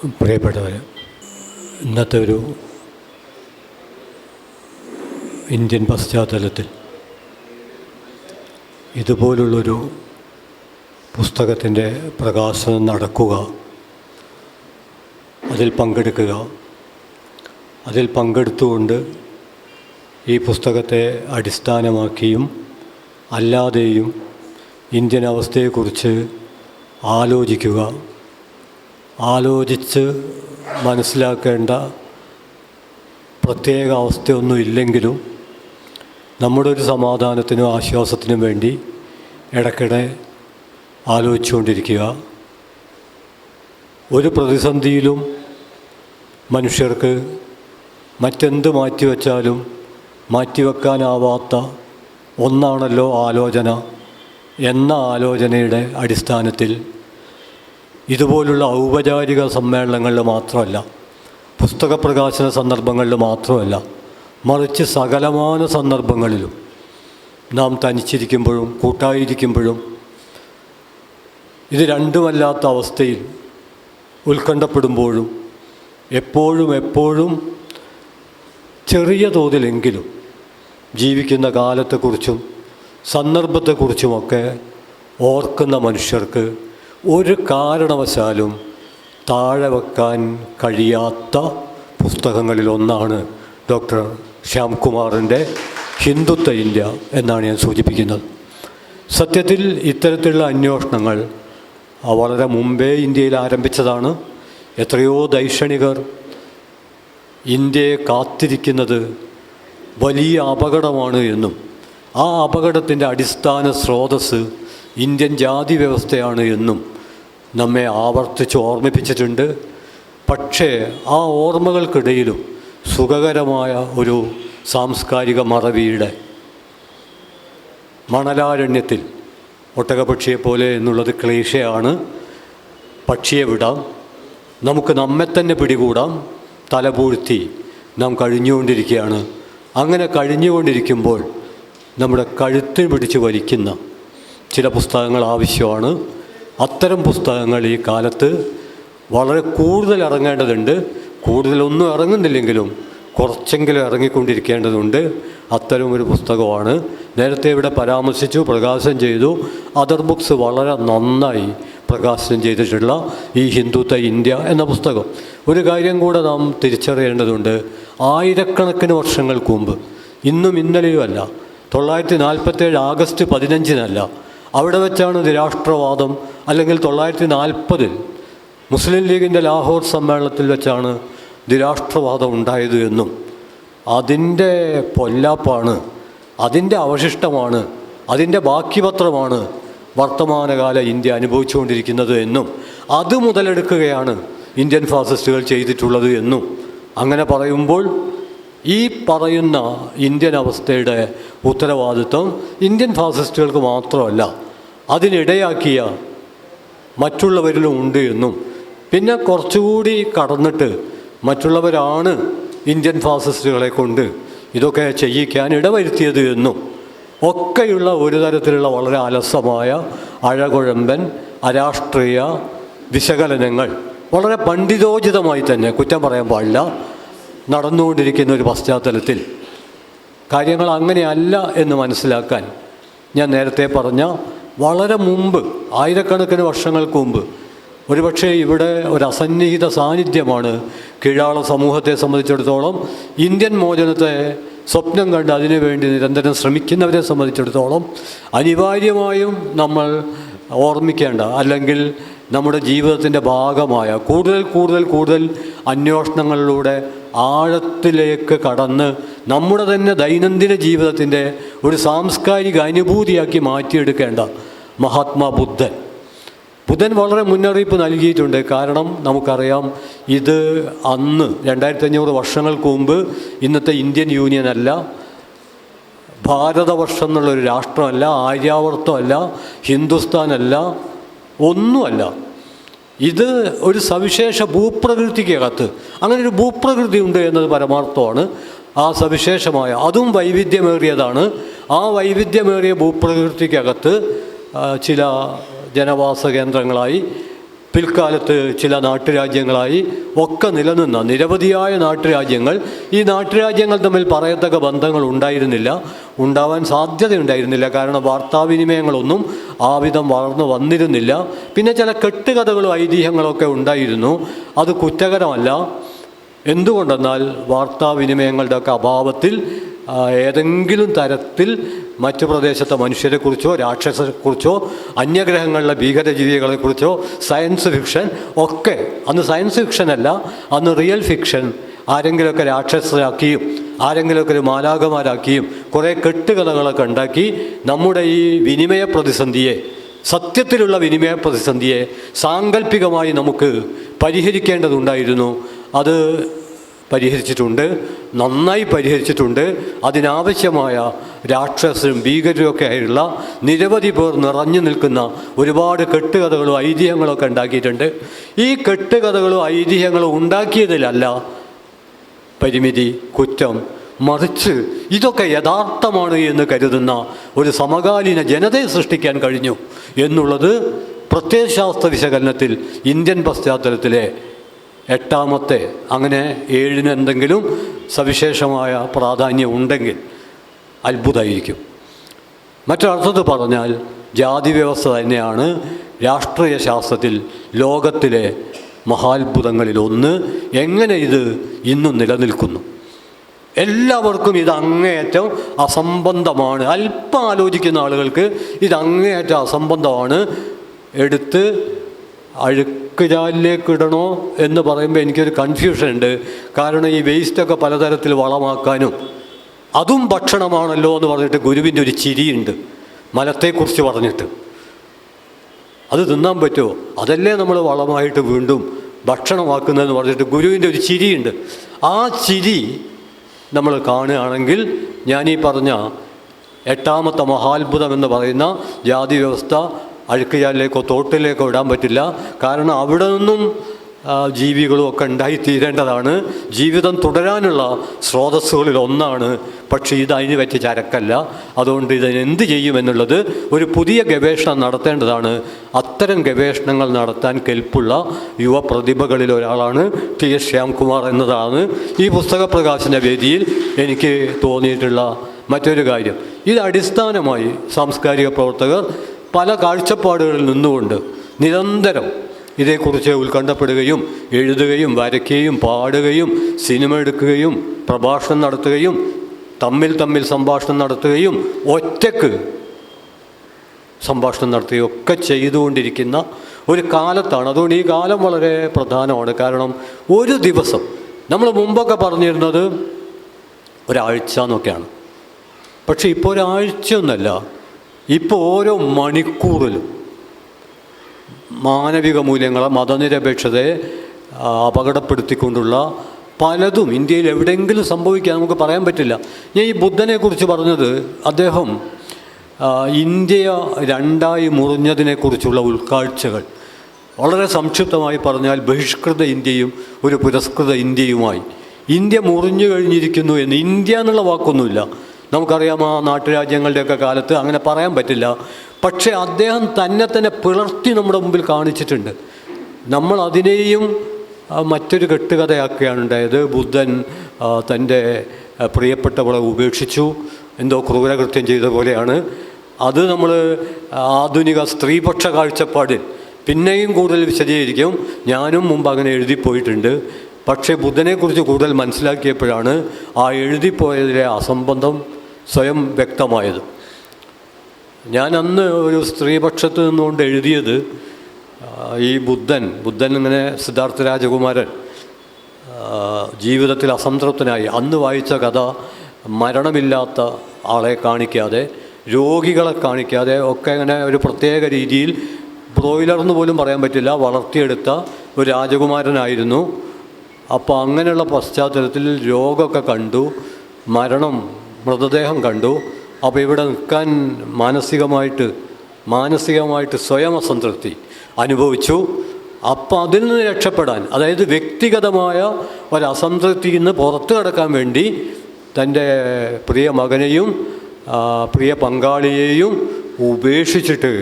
പ്രിയപ്പെട്ടവർ ഇന്നത്തെ ഒരു ഇന്ത്യൻ പശ്ചാത്തലത്തിൽ ഇതുപോലുള്ളൊരു പുസ്തകത്തിന്റെ പ്രകാശനം നടക്കുക അതിൽ പങ്കെടുക്കുക അതിൽ പങ്കെടുത്തുകൊണ്ട് ഈ പുസ്തകത്തെ അടിസ്ഥാനമാക്കിയും അല്ലാതെയും ഇന്ത്യൻ അവസ്ഥയെക്കുറിച്ച് ആലോചിക്കുക ആലോചിച്ച് മനസ്സിലാക്കേണ്ട പ്രത്യേക അവസ്ഥയൊന്നും ഇല്ലെങ്കിലും നമ്മുടെ ഒരു സമാധാനത്തിനും ആശ്വാസത്തിനും വേണ്ടി ഇടയ്ക്കിടെ ആലോചിച്ചുകൊണ്ടിരിക്കുക. ഒരു പ്രതിസന്ധിയിലും മനുഷ്യർക്ക് മറ്റെന്ത് മാറ്റിവെച്ചാലും മാറ്റിവെക്കാനാവാത്ത ഒന്നാണല്ലോ ആലോചന എന്ന ആലോചനയുടെ അടിസ്ഥാനത്തിൽ ഇതുപോലുള്ള ഔപചാരിക സമ്മേളനങ്ങളിൽ മാത്രമല്ല പുസ്തക പ്രകാശന സന്ദർഭങ്ങളിൽ മാത്രമല്ല മറിച്ച് സകലമാന സന്ദർഭങ്ങളിലും നാം തനിച്ചിരിക്കുമ്പോഴും കൂട്ടായിരിക്കുമ്പോഴും ഇത് രണ്ടുമല്ലാത്ത അവസ്ഥയിൽ ഉത്കണ്ഠപ്പെടുമ്പോഴും എപ്പോഴും എപ്പോഴും ചെറിയ തോതിലെങ്കിലും ജീവിക്കുന്ന കാലത്തെക്കുറിച്ചും സന്ദർഭത്തെക്കുറിച്ചുമൊക്കെ ഓർക്കുന്ന മനുഷ്യർക്ക് ഒരു കാരണവശാലും താഴെ വെക്കാൻ കഴിയാത്ത പുസ്തകങ്ങളിലൊന്നാണ് ഡോക്ടർ ശ്യാംകുമാറിന്റെ ഹിന്ദുത്വ ഇന്ത്യ എന്നാണ് ഞാൻ സൂചിപ്പിക്കുന്നത്. സത്യത്തിൽ ഇത്തരത്തിലുള്ള അന്വേഷണങ്ങൾ വളരെ മുമ്പേ ഇന്ത്യയിൽ ആരംഭിച്ചതാണ്. എത്രയോ ദൈക്ഷണികർ ഇന്ത്യയെ കാത്തിരിക്കുന്നത് വലിയ അപകടമാണ് എന്നും ആ അപകടത്തിന്റെ അടിസ്ഥാന സ്രോതസ്സ് ഇന്ത്യൻ ജാതി വ്യവസ്ഥയാണ് എന്നും നമ്മെ ആവർത്തിച്ച് ഓർമ്മിപ്പിച്ചിട്ടുണ്ട്. പക്ഷേ ആ ഓർമ്മകൾക്കിടയിലും സുഖകരമായ ഒരു സാംസ്കാരിക മറവിയുടെ മണലാരണ്യത്തിൽ ഒട്ടകപക്ഷിയെപ്പോലെ എന്നുള്ളത് ക്ലേശയാണ്. പക്ഷിയെ വിടാം. നമുക്ക് നമ്മെ തന്നെ പിടികൂടാം. തലപൂഴ്ത്തി നാം കഴിഞ്ഞുകൊണ്ടിരിക്കുകയാണ്. അങ്ങനെ കഴിഞ്ഞുകൊണ്ടിരിക്കുമ്പോൾ നമ്മുടെ കഴുത്തിൽ പിടിച്ച് വലിക്കുന്ന ചില പുസ്തകങ്ങൾ ആവശ്യമാണ്. അത്തരം പുസ്തകങ്ങൾ ഈ കാലത്ത് വളരെ കൂടുതൽ ഇറങ്ങേണ്ടതുണ്ട്. കൂടുതലൊന്നും ഇറങ്ങുന്നില്ലെങ്കിലും കുറച്ചെങ്കിലും ഇറങ്ങിക്കൊണ്ടിരിക്കേണ്ടതുണ്ട്. അത്തരം ഒരു പുസ്തകമാണ്. നേരത്തെ ഇവിടെ പരാമർശിച്ചു പ്രകാശനം ചെയ്തു. അതർ ബുക്സ് വളരെ നന്നായി പ്രകാശനം ചെയ്തിട്ടുള്ള ഈ ഹിന്ദുത്വ ഇന്ത്യ എന്ന പുസ്തകം. ഒരു കാര്യം കൂടെ നാം തിരിച്ചറിയേണ്ടതുണ്ട്. ആയിരക്കണക്കിന് വർഷങ്ങൾക്ക് മുമ്പ് ഇന്നും ഇന്നലെയുമല്ല തൊള്ളായിരത്തി നാൽപ്പത്തേഴ് ആഗസ്റ്റ് പതിനഞ്ചിനല്ല അവിടെ വെച്ചാണ് നിരാഷ്ട്രവാദം അല്ലെങ്കിൽ തൊള്ളായിരത്തി നാൽപ്പതിൽ മുസ്ലിം ലീഗിന്റെ ലാഹോർ സമ്മേളനത്തിൽ വെച്ചാണ് നിരാഷ്ട്രവാദം ഉണ്ടായത് എന്നും. അതിന്റെ പൊല്ലാപ്പാണ് അതിന്റെ അവശിഷ്ടമാണ് അതിന്റെ ബാക്കിപത്രമാണ് വർത്തമാനകാല ഇന്ത്യ അനുഭവിച്ചുകൊണ്ടിരിക്കുന്നത് എന്നും. അത് മുതലെടുക്കുകയാണ് ഇന്ത്യൻ ഫാസിസ്റ്റുകൾ ചെയ്തിട്ടുള്ളത് എന്നും. അങ്ങനെ പറയുമ്പോൾ ഈ പറയുന്ന ഇന്ത്യൻ അവസ്ഥയുടെ ഉത്തരവാദിത്വം ഇന്ത്യൻ ഫാസിസ്റ്റുകൾക്ക് മാത്രമല്ല അതിനിടയാക്കിയ മറ്റുള്ളവരിലും ഉണ്ട് എന്നും. പിന്നെ കുറച്ചുകൂടി കടന്നിട്ട് മറ്റുള്ളവരാണ് ഇന്ത്യൻ ഫാസിസ്റ്റുകളെ കൊണ്ട് ഇതൊക്കെ ചെയ്യിക്കാൻ ഇടവരുത്തിയത് എന്നും. ഒക്കെയുള്ള ഒരു തരത്തിലുള്ള വളരെ അലസമായ അഴകുഴമ്പൻ അരാഷ്ട്രീയ വിശകലനങ്ങൾ വളരെ പണ്ഡിതോചിതമായി തന്നെ കുറ്റം പറയാൻ പാടില്ല. നടന്നുകൊണ്ടിരിക്കുന്ന ഒരു പശ്ചാത്തലത്തിൽ കാര്യങ്ങൾ അങ്ങനെയല്ല എന്ന് മനസ്സിലാക്കാൻ ഞാൻ നേരത്തെ പറഞ്ഞ വളരെ മുമ്പ് ആയിരക്കണക്കിന് വർഷങ്ങൾക്ക് മുമ്പ് ഒരുപക്ഷെ ഇവിടെ ഒരു അസന്നിഹിത സാന്നിധ്യമാണ് കീഴാള സമൂഹത്തെ സംബന്ധിച്ചിടത്തോളം ഇന്ത്യൻ മോചനത്തെ സ്വപ്നം കണ്ട് അതിനുവേണ്ടി നിരന്തരം ശ്രമിക്കുന്നവരെ സംബന്ധിച്ചിടത്തോളം അനിവാര്യമായും നമ്മൾ ഓർമ്മിക്കേണ്ട അല്ലെങ്കിൽ നമ്മുടെ ജീവിതത്തിന്റെ ഭാഗമായ കൂടുതൽ കൂടുതൽ കൂടുതൽ അന്വേഷണങ്ങളിലൂടെ ആഴത്തിലേക്ക് കടന്ന് നമ്മുടെ തന്നെ ദൈനംദിന ജീവിതത്തിന്റെ ഒരു സാംസ്കാരിക അനുഭൂതിയാക്കി മാറ്റിയെടുക്കേണ്ട മഹാത്മാ ബുദ്ധൻ. ബുധൻ വളരെ മുന്നറിയിപ്പ് നൽകിയിട്ടുണ്ട്. കാരണം നമുക്കറിയാം ഇത് അന്ന് രണ്ടായിരത്തി അഞ്ഞൂറ് വർഷങ്ങൾക്ക് മുമ്പ് ഇന്നത്തെ ഇന്ത്യൻ യൂണിയൻ അല്ല ഭാരതവർഷം എന്നുള്ളൊരു രാഷ്ട്രമല്ല ആര്യാവർത്തമല്ല ഹിന്ദുസ്ഥാനല്ല ഒന്നുമല്ല. ഇത് ഒരു സവിശേഷ ഭൂപ്രകൃതിക്കകത്ത്. അങ്ങനെ ഒരു ഭൂപ്രകൃതി ഉണ്ട് എന്നത് പരമാർത്ഥമാണ്. ആ സവിശേഷമായ അതും വൈവിധ്യമേറിയതാണ്. ആ വൈവിധ്യമേറിയ ഭൂപ്രകൃതിക്കകത്ത് ചില ജനവാസ കേന്ദ്രങ്ങളായി പിൽക്കാലത്ത് ചില നാട്ടുരാജ്യങ്ങളായി ഒക്കെ നിലനിന്ന നിരവധിയായ നാട്ടുരാജ്യങ്ങൾ ഈ നാട്ടുരാജ്യങ്ങൾ തമ്മിൽ പറയത്തക്ക ബന്ധങ്ങൾ ഉണ്ടായിരുന്നില്ല. ഉണ്ടാവാൻ സാധ്യതയുണ്ടായിരുന്നില്ല. കാരണം വാർത്താവിനിമയങ്ങളൊന്നും ആ വിധം വളർന്നു വന്നിരുന്നില്ല. പിന്നെ ചില കെട്ടുകഥകളും ഐതിഹ്യങ്ങളൊക്കെ ഉണ്ടായിരുന്നു. അത് കുറ്റകരമല്ല. എന്തുകൊണ്ടെന്നാൽ വാർത്താവിനിമയങ്ങളുടെയൊക്കെ അഭാവത്തിൽ ഏതെങ്കിലും തരത്തിൽ മറ്റു പ്രദേശത്തെ മനുഷ്യരെക്കുറിച്ചോ രാക്ഷസെക്കുറിച്ചോ അന്യഗ്രഹങ്ങളിലെ ഭീകരജീവികളെക്കുറിച്ചോ സയൻസ് ഫിക്ഷൻ ഒക്കെ. അന്ന് സയൻസ് ഫിക്ഷനല്ല അന്ന് റിയൽ ഫിക്ഷൻ ആരെങ്കിലുമൊക്കെ രാക്ഷസരാക്കിയും ആരെങ്കിലുമൊക്കെ ഒരു മാലാകമാരാക്കിയും കുറേ കെട്ടുകഥകളൊക്കെ ഉണ്ടാക്കി നമ്മുടെ ഈ വിനിമയ പ്രതിസന്ധിയെ സത്യത്തിലുള്ള വിനിമയ പ്രതിസന്ധിയെ സാങ്കല്പികമായി നമുക്ക് പരിഹരിക്കേണ്ടതുണ്ടായിരുന്നു. അത് പരിഹരിച്ചിട്ടുണ്ട് നന്നായി പരിഹരിച്ചിട്ടുണ്ട്. അതിനാവശ്യമായ രാക്ഷസരും ഭീകരരും ആയിട്ടുള്ള നിരവധി പേർ നിറഞ്ഞു നിൽക്കുന്ന ഒരുപാട് കെട്ടുകഥകളും ഐതിഹ്യങ്ങളും ഒക്കെ ഉണ്ടാക്കിയിട്ടുണ്ട്. ഈ കെട്ടുകഥകളും ഐതിഹ്യങ്ങളും ഉണ്ടാക്കിയതിലല്ല പരിമിതി കുറ്റം മറിച്ച് ഇതൊക്കെ യഥാർത്ഥമാണ് എന്ന് കരുതുന്ന ഒരു സമകാലീന ജനതയെ സൃഷ്ടിക്കാൻ കഴിഞ്ഞു എന്നുള്ളത് പ്രത്യയശാസ്ത്ര വിശകലനത്തിൽ ഇന്ത്യൻ പശ്ചാത്തലത്തിലെ എട്ടാമത്തെ അങ്ങനെ ഏഴിന് എന്തെങ്കിലും സവിശേഷമായ പ്രാധാന്യം ഉണ്ടെങ്കിൽ അത്ഭുതമായിരിക്കും മറ്റൊരർത്ഥത്തിൽ പറഞ്ഞാൽ ജാതി വ്യവസ്ഥ തന്നെയാണ് രാഷ്ട്രീയ ശാസ്ത്രത്തിൽ ലോകത്തിലെ മഹാത്ഭുതങ്ങളിലൊന്ന്. എങ്ങനെ ഇത് ഇന്നും നിലനിൽക്കുന്നു? എല്ലാവർക്കും ഇത് അങ്ങേയറ്റം അസംബന്ധമാണ്. അല്പം ആലോചിക്കുന്ന ആളുകൾക്ക് ഇത് അങ്ങേയറ്റം അസംബന്ധമാണ്. എടുത്ത് അഴുക്ക് ജാലിലേക്ക് ഇടണോ എന്ന് പറയുമ്പോൾ എനിക്കൊരു കൺഫ്യൂഷൻ ഉണ്ട്. കാരണം ഈ വേസ്റ്റൊക്കെ പലതരത്തിൽ വളമാക്കാനും അതും ഭക്ഷണമാണല്ലോ എന്ന് പറഞ്ഞിട്ട് ഗുരുവിന്റെ ഒരു ചിരിയുണ്ട്. മലത്തെക്കുറിച്ച് പറഞ്ഞിട്ട്. അത് തിന്നാൻ പറ്റുമോ അതല്ലേ നമ്മൾ വളമായിട്ട് വീണ്ടും ഭക്ഷണമാക്കുന്നതെന്ന് പറഞ്ഞിട്ട് ഗുരുവിന്റെ ഒരു ചിരിയുണ്ട്. ആ ചിരി നമ്മൾ കാണുകയാണെങ്കിൽ ഞാനീ പറഞ്ഞ എട്ടാമത്തെ മഹാത്ഭുതം എന്ന് പറയുന്ന ജാതി വ്യവസ്ഥ അഴുക്കുചാലിലേക്കോ തോട്ടിലേക്കോ ഇടാൻ പറ്റില്ല. കാരണം അവിടെ നിന്നും ജീവികളും ഒക്കെ ഉണ്ടായിത്തീരേണ്ടതാണ് ജീവിതം തുടരാനുള്ള സ്രോതസ്സുകളിൽ ഒന്നാണ്. പക്ഷേ ഇത് അതിന് പറ്റിയ ചരക്കല്ല. അതുകൊണ്ട് ഇതിനെന്ത് ചെയ്യുമെന്നുള്ളത് ഒരു പുതിയ ഗവേഷണം നടത്തേണ്ടതാണ്. അത്തരം ഗവേഷണങ്ങൾ നടത്താൻ കെൽപ്പുള്ള യുവപ്രതിഭകളിൽ ഒരാളാണ് ടി എസ് ശ്യാംകുമാർ എന്നതാണ് ഈ പുസ്തക പ്രകാശന വേദിയിൽ എനിക്ക് തോന്നിയിട്ടുള്ള മറ്റൊരു കാര്യം. ഇത് അടിസ്ഥാനമായി സാംസ്കാരിക പ്രവർത്തകർ പല കാഴ്ചപ്പാടുകളിൽ നിന്നുകൊണ്ട് നിരന്തരം ഇതേക്കുറിച്ച് ഉത്കണ്ഠപ്പെടുകയും എഴുതുകയും വരയ്ക്കുകയും പാടുകയും സിനിമ എടുക്കുകയും പ്രഭാഷണം നടത്തുകയും തമ്മിൽ തമ്മിൽ സംഭാഷണം നടത്തുകയും ഒറ്റയ്ക്ക് സംഭാഷണം നടത്തുകയും ഒക്കെ ചെയ്തുകൊണ്ടിരിക്കുന്ന ഒരു കാലത്താണ്. അതുകൊണ്ട് ഈ കാലം വളരെ പ്രധാനമാണ്. കാരണം ഒരു ദിവസം നമ്മൾ മുമ്പൊക്കെ പറഞ്ഞിരുന്നത് ഒരാഴ്ച എന്നൊക്കെയാണ്. പക്ഷേ ഇപ്പോൾ ഒരാഴ്ചയൊന്നല്ല. ഇപ്പോൾ ഓരോ മണിക്കൂറിലും മാനവിക മൂല്യങ്ങളെ മതനിരപേക്ഷതയെ അപകടപ്പെടുത്തിക്കൊണ്ടുള്ള പലതും ഇന്ത്യയിൽ എവിടെയെങ്കിലും സംഭവിക്കാൻ നമുക്ക് പറയാൻ പറ്റില്ല. ഞാൻ ഈ ബുദ്ധനെക്കുറിച്ച് പറഞ്ഞത് അദ്ദേഹം ഇന്ത്യ രണ്ടായി മുറിഞ്ഞതിനെക്കുറിച്ചുള്ള ഉൾക്കാഴ്ചകൾ. വളരെ സംക്ഷിപ്തമായി പറഞ്ഞാൽ ബഹിഷ്കൃത ഇന്ത്യയും ഒരു പുരസ്കൃത ഇന്ത്യയുമായി. ഇന്ത്യ മുറിഞ്ഞു കഴിഞ്ഞിരിക്കുന്നു എന്ന് ഇന്ത്യ എന്നുള്ള വാക്കൊന്നുമില്ല. നമുക്കറിയാം ആ നാട്ടുരാജ്യങ്ങളുടെയൊക്കെ കാലത്ത് അങ്ങനെ പറയാൻ പറ്റില്ല. പക്ഷേ അദ്ദേഹം തന്നെ തന്നെ പിളർത്തി നമ്മുടെ മുമ്പിൽ കാണിച്ചിട്ടുണ്ട്. നമ്മൾ അതിനെയും മറ്റൊരു കെട്ടുകഥയാക്കുകയാണ് ഉണ്ടായത്. ബുദ്ധൻ തന്റെ പ്രിയപ്പെട്ടവളെ ഉപേക്ഷിച്ചു. എന്തോ ക്രൂരകൃത്യം ചെയ്ത പോലെയാണ്. അത് നമ്മൾ ആധുനിക സ്ത്രീപക്ഷ കാഴ്ചപ്പാടിൽ പിന്നെയും കൂടുതൽ വിശദീകരിക്കും. ഞാനും മുമ്പ് അങ്ങനെ എഴുതിപ്പോയിട്ടുണ്ട് പക്ഷേ ബുദ്ധനെക്കുറിച്ച് കൂടുതൽ മനസ്സിലാക്കിയപ്പോഴാണ് ആ എഴുതിപ്പോയതിലെ അസംബന്ധം സ്വയം വ്യക്തമായത്. ഞാൻ അന്ന് ഒരു സ്ത്രീപക്ഷത്ത് നിന്നുകൊണ്ട് എഴുതിയത് ഈ ബുദ്ധൻ ബുദ്ധൻ ഇങ്ങനെ സിദ്ധാർത്ഥ രാജകുമാരൻ ജീവിതത്തിൽ അസംതൃപ്തനായി അന്ന് വായിച്ച കഥ മരണമില്ലാത്ത ആളെ കാണിക്കാതെ രോഗികളെ കാണിക്കാതെ ഒക്കെ ഇങ്ങനെ ഒരു പ്രത്യേക രീതിയിൽ ബ്രോയിലർ എന്ന് പോലും പറയാൻ പറ്റില്ല വളർത്തിയെടുത്ത ഒരു രാജകുമാരനായിരുന്നു. അപ്പോൾ അങ്ങനെയുള്ള പശ്ചാത്തലത്തിൽ രോഗമൊക്കെ കണ്ടു മരണം മൃതദേഹം കണ്ടു. അപ്പോൾ ഇവിടെ നിൽക്കാൻ മാനസികമായിട്ട് മാനസികമായിട്ട് സ്വയം അസംതൃപ്തി അനുഭവിച്ചു. അപ്പോൾ അതിൽ നിന്ന് രക്ഷപ്പെടാൻ അതായത് വ്യക്തിഗതമായ ഒരു നിന്ന് പുറത്തു കടക്കാൻ വേണ്ടി തന്റെ പ്രിയ മകനെയും പ്രിയ പങ്കാളിയെയും ഉപേക്ഷിച്ചിട്ട്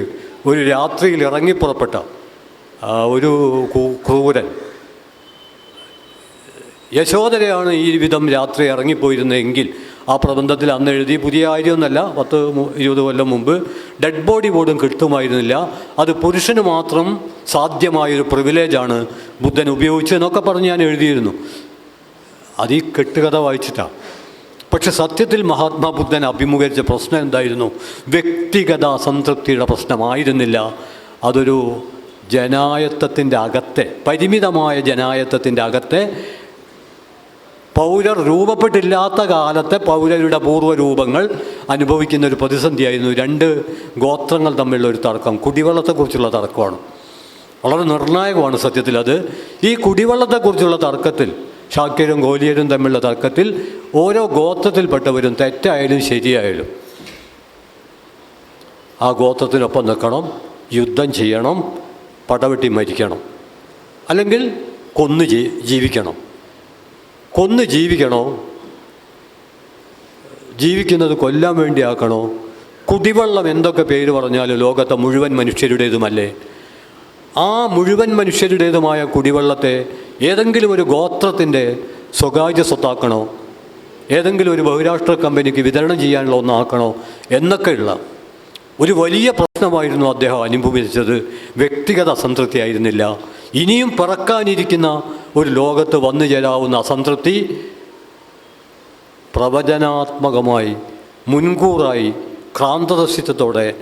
ഒരു രാത്രിയിൽ ഇറങ്ങിപ്പുറപ്പെട്ട ഒരു ക്രൂരൻ. യശോദരയാണ് ഈ വിധം രാത്രി ഇറങ്ങിപ്പോയിരുന്നെങ്കിൽ ആ പ്രബന്ധത്തിൽ അന്ന് എഴുതി പുതിയ കാര്യമൊന്നല്ല പത്ത് ഇരുപത് കൊല്ലം മുമ്പ് ഡെഡ് ബോഡി പോലും കിട്ടുമായിരുന്നില്ല അത് പുരുഷന് മാത്രം സാധ്യമായൊരു പ്രിവിലേജാണ് ബുദ്ധൻ ഉപയോഗിച്ചു എന്നൊക്കെ പറഞ്ഞ് ഞാൻ എഴുതിയിരുന്നു. അത് ഈ കെട്ടുകഥ വായിച്ചിട്ടാണ് പക്ഷെ സത്യത്തിൽ മഹാത്മാബുദ്ധൻ അഭിമുഖീകരിച്ച പ്രശ്നം എന്തായിരുന്നു? വ്യക്തിഗത സംതൃപ്തിയുടെ പ്രശ്നമായിരുന്നില്ല. അതൊരു ജനായത്തത്തിന്റെ അകത്തെ പരിമിതമായ ജനായത്തത്തിന്റെ അകത്തെ പൗരർ രൂപപ്പെട്ടില്ലാത്ത കാലത്തെ പൗരരുടെ പൂർവരൂപങ്ങൾ അനുഭവിക്കുന്ന ഒരു പ്രതിസന്ധിയായിരുന്നു രണ്ട് ഗോത്രങ്ങൾ തമ്മിലുള്ള ഒരു തർക്കം. കുടിവെള്ളത്തെക്കുറിച്ചുള്ള തർക്കമാണ്. വളരെ നിർണായകമാണ് സത്യത്തിൽ അത്. ഈ കുടിവെള്ളത്തെക്കുറിച്ചുള്ള തർക്കത്തിൽ ഷാക്കിയരും ഗോലിയരും തമ്മിലുള്ള തർക്കത്തിൽ ഓരോ ഗോത്രത്തിൽപ്പെട്ടവരും തെറ്റായാലും ശരിയായാലും ആ ഗോത്രത്തിനൊപ്പം നിൽക്കണം യുദ്ധം ചെയ്യണം പടവെട്ടി മരിക്കണം. അല്ലെങ്കിൽ കൊന്നു ജീവിക്കണം. കൊന്ന് ജീവിക്കണോ? ജീവിക്കുന്നത് കൊല്ലാൻ വേണ്ടിയാക്കണോ? കുടിവെള്ളം എന്തൊക്കെ പേര് പറഞ്ഞാലും ലോകത്തെ മുഴുവൻ മനുഷ്യരുടേതുമല്ലേ? ആ മുഴുവൻ മനുഷ്യരുടേതുമായ കുടിവെള്ളത്തെ ഏതെങ്കിലും ഒരു ഗോത്രത്തിന്റെ സ്വകാര്യ സ്വത്താക്കണോ? ഏതെങ്കിലും ഒരു ബഹുരാഷ്ട്ര കമ്പനിക്ക് വിതരണം ചെയ്യാനുള്ള ഒന്നാക്കണോ? എന്നൊക്കെയുള്ള ഒരു വലിയ പ്രശ്നമായിരുന്നു അദ്ദേഹം അനുഭവിച്ചത്. വ്യക്തിഗത അസംതൃപ്തി ആയിരുന്നില്ല ഇനിയും പിറക്കാനിരിക്കുന്ന ഒരു ലോകത്ത് വന്നു ചേരാവുന്ന അസംതൃപ്തി പ്രവചനാത്മകമായി മുൻകൂറായി ക്രാന്തദർശിത്വത്തോടെ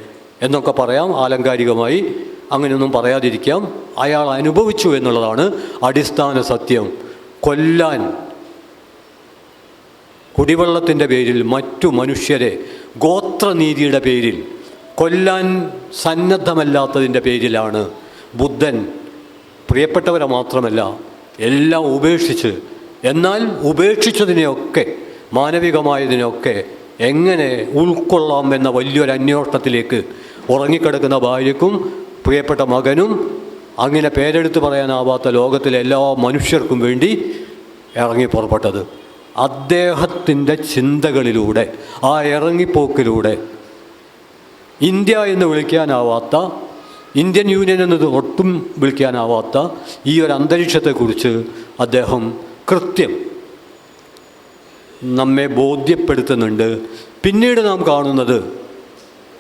എന്നൊക്കെ പറയാം. ആലങ്കാരികമായി അങ്ങനെയൊന്നും പറയാതിരിക്കാം. അയാൾ അനുഭവിച്ചു എന്നുള്ളതാണ് അടിസ്ഥാന സത്യം. കൊല്ലാൻ കുടിവെള്ളത്തിന്റെ പേരിൽ മറ്റു മനുഷ്യരെ ഗോത്രനീതിയുടെ പേരിൽ കൊല്ലാൻ സന്നദ്ധമല്ലാത്തതിന്റെ പേരിലാണ് ബുദ്ധൻ പ്രിയപ്പെട്ടവരെ മാത്രമല്ല എല്ലാം ഉപേക്ഷിച്ച്. എന്നാൽ ഉപേക്ഷിച്ചതിനെയൊക്കെ മാനവികമായതിനെയൊക്കെ എങ്ങനെ ഉൾക്കൊള്ളാം എന്ന വലിയൊരു അന്വേഷണത്തിലേക്ക് ഉറങ്ങിക്കിടക്കുന്ന ഭാര്യയ്ക്കും പ്രിയപ്പെട്ട മകനും അങ്ങനെ പേരെടുത്ത് പറയാനാവാത്ത ലോകത്തിലെ എല്ലാ മനുഷ്യർക്കും വേണ്ടി ഇറങ്ങി പുറപ്പെട്ടത്. അദ്ദേഹത്തിന്റെ ചിന്തകളിലൂടെ ആ ഇറങ്ങിപ്പോക്കിലൂടെ ഇന്ത്യ എന്ന് വിളിക്കാനാവാത്ത ഇന്ത്യൻ യൂണിയൻ എന്നത് ഒട്ടും വിളിക്കാനാവാത്ത ഈ ഒരു അന്തരീക്ഷത്തെക്കുറിച്ച് അദ്ദേഹം കൃത്യം നമ്മെ ബോധ്യപ്പെടുത്തുന്നുണ്ട്. പിന്നീട് നാം കാണുന്നത്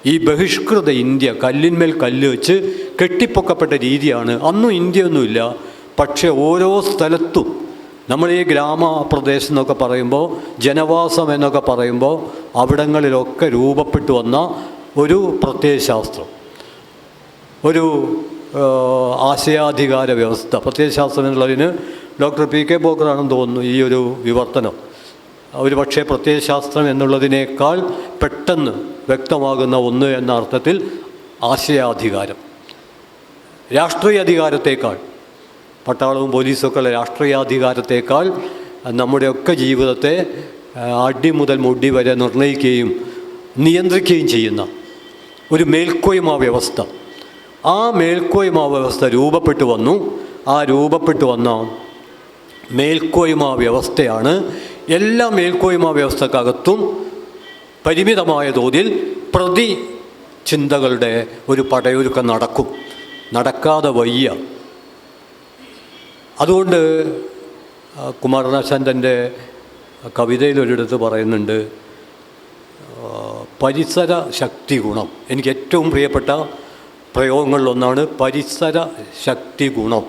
ഈ ബഹിഷ്കൃത ഇന്ത്യ കല്ലിന്മേൽ കല്ല് വെച്ച് കെട്ടിപ്പൊക്കപ്പെട്ട രീതിയാണ്. അന്നും ഇന്ത്യയൊന്നുമില്ല. പക്ഷേ ഓരോ സ്ഥലത്തും നമ്മൾ ഈ ഗ്രാമപ്രദേശം എന്നൊക്കെ പറയുമ്പോൾ ജനവാസം എന്നൊക്കെ പറയുമ്പോൾ അവിടങ്ങളിലൊക്കെ രൂപപ്പെട്ടു വന്ന ഒരു പ്രത്യയശാസ്ത്രം. ഒരു ആശയാധികാര വ്യവസ്ഥ. പ്രത്യയശാസ്ത്രം എന്നുള്ളതിന് ഡോക്ടർ പി കെ ബോക്കറാണെന്ന് തോന്നുന്നു ഈ ഒരു വിവർത്തനം. ഒരു പക്ഷേ പ്രത്യയശാസ്ത്രം എന്നുള്ളതിനേക്കാൾ പെട്ടെന്ന് വ്യക്തമാകുന്ന ഒന്ന് എന്ന അർത്ഥത്തിൽ ആശയാധികാരം. രാഷ്ട്രീയ അധികാരത്തേക്കാൾ പട്ടാളവും പോലീസൊക്കെയുള്ള രാഷ്ട്രീയാധികാരത്തേക്കാൾ നമ്മുടെയൊക്കെ ജീവിതത്തെ അടി മുതൽ മുടി വരെ നിർണയിക്കുകയും നിയന്ത്രിക്കുകയും ചെയ്യുന്ന ഒരു മേൽക്കോയ്മ വ്യവസ്ഥ. ആ മേൽക്കോയ്മ വ്യവസ്ഥ രൂപപ്പെട്ടു വന്നു. ആ രൂപപ്പെട്ടു വന്ന മേൽക്കോയ്മ വ്യവസ്ഥയാണ് എല്ലാ മേൽക്കോയ്മ വ്യവസ്ഥക്കകത്തും പരിമിതമായ തോതിൽ പ്രതി ചിന്തകളുടെ ഒരു പടയൊരുക്കം നടക്കും. നടക്കാതെ വയ്യ. അതുകൊണ്ട് കുമാരനാശാന്തന്റെ കവിതയിൽ ഒരിടത്ത് പറയുന്നുണ്ട് പരിസര ശക്തി ഗുണം. എനിക്ക് ഏറ്റവും പ്രിയപ്പെട്ട പ്രയോഗങ്ങളിലൊന്നാണ് പരിസര ശക്തി ഗുണം.